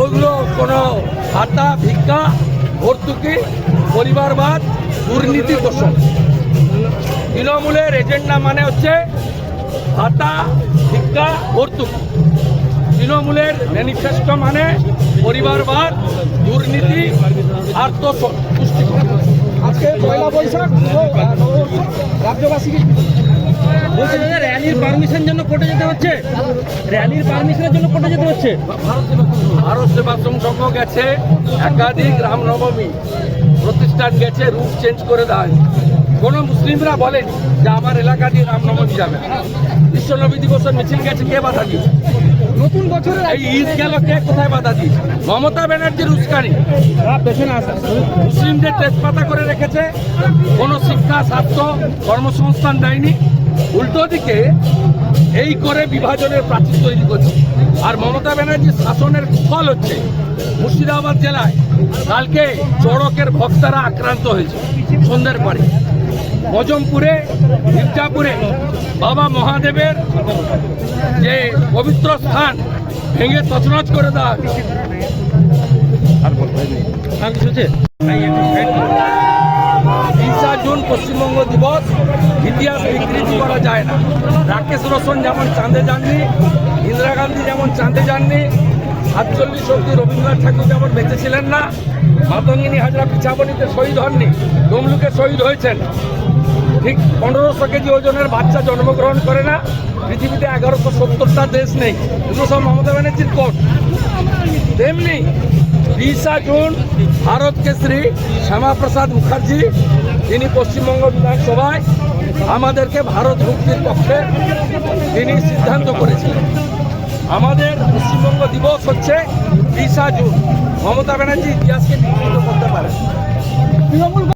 ওইগুলো কোনো ভাতা, ভিক্ষা, ভর্তুকি, পরিবারবাদ, দুর্নীতি পোষণ। তৃণমূলের এজেন্ডা মানে হচ্ছে ভাতা, ভিক্ষা, ভর্তুকি। তৃণমূলের ম্যানিফেস্টো মানে পরিবারবাদ, দুর্নীতি আর্থ পুষ্টিকর আজকে পয়লা বৈশাখ রাজ্যবাসীকে বলছে দাদা র্যালির পারমিশন জন্য কোর্টে যেতে হচ্ছে? র্যালির পারমিশনের জন্য কোর্টে যেতে হচ্ছে? ভারত সেবাশ্রম সংঘ গেছে একাধিক রামনবমী প্রতিষ্ঠান গেছে রুট চেঞ্জ করে দেয়। কোন মুসলিমরা বলেনি যে আমার এলাকা দিয়ে রামনবমী যাবে। না। বিশ্বনবী দিবসের মিছিল গেছে কে বাধা দিয়েছে? নতুন বছরের এই ঈদ গেল কে কোথায় বাধা দিয়েছে? মমতা ব্যানার্জির উস্কানি। মুসলিমদের তেজপাতা করে রেখেছে কোনো শিক্ষা স্বাস্থ্য কর্মসংস্থান দেয়নি। উল্টো দিকে এই করে বিভাজনের প্রাচীর তৈরি করছে। আর মমতা ব্যানার্জির শাসনের ফল হচ্ছে মুর্শিদাবাদ জেলায় কালকে চড়কের ভক্তরা আক্রান্ত হয়েছে সন্ধ্যের পরে। মজমপুরে মির্জাপুরে বাবা মহাদেবের যে পবিত্র স্থান ভেঙে তছনছ করে দেওয়া। আর কিছু পশ্চিমবঙ্গ দিবস ইতিহাস বিকৃতি করা যায় না। রাকেশ রোশন যেমন চাঁদে যাননি, ইন্দিরা গান্ধী যেমন চাঁদে যাননি, সাতচল্লিশ অব্দি রবীন্দ্রনাথ ঠাকুর যেমন বেঁচে ছিলেন না, মাতঙ্গিনী হাজরা পিছাবনিতে শহীদ হননি, তমলুকে শহীদ হয়েছেন। ঠিক পনেরোশো কেজি ওজনের বাচ্চা জন্মগ্রহণ করে না, পৃথিবীতে এগারোশো সত্তরটা দেশ নেই। এগুলো সব মমতা ব্যানার্জির কোর্ট তেমনি বিশা জুন ভারত কেশরী শ্যামাপ্রসাদ মুখার্জি তিনি পশ্চিমবঙ্গ বিধানসভায় আমাদেরকে ভারত মুক্তির পক্ষে তিনি সিদ্ধান্ত করেছিলেন। আমাদের পশ্চিমবঙ্গ দিবস হচ্ছে বিশা জুন। মমতা ব্যানার্জি ইতিহাসকে বিকৃত করতে পারে তৃণমূল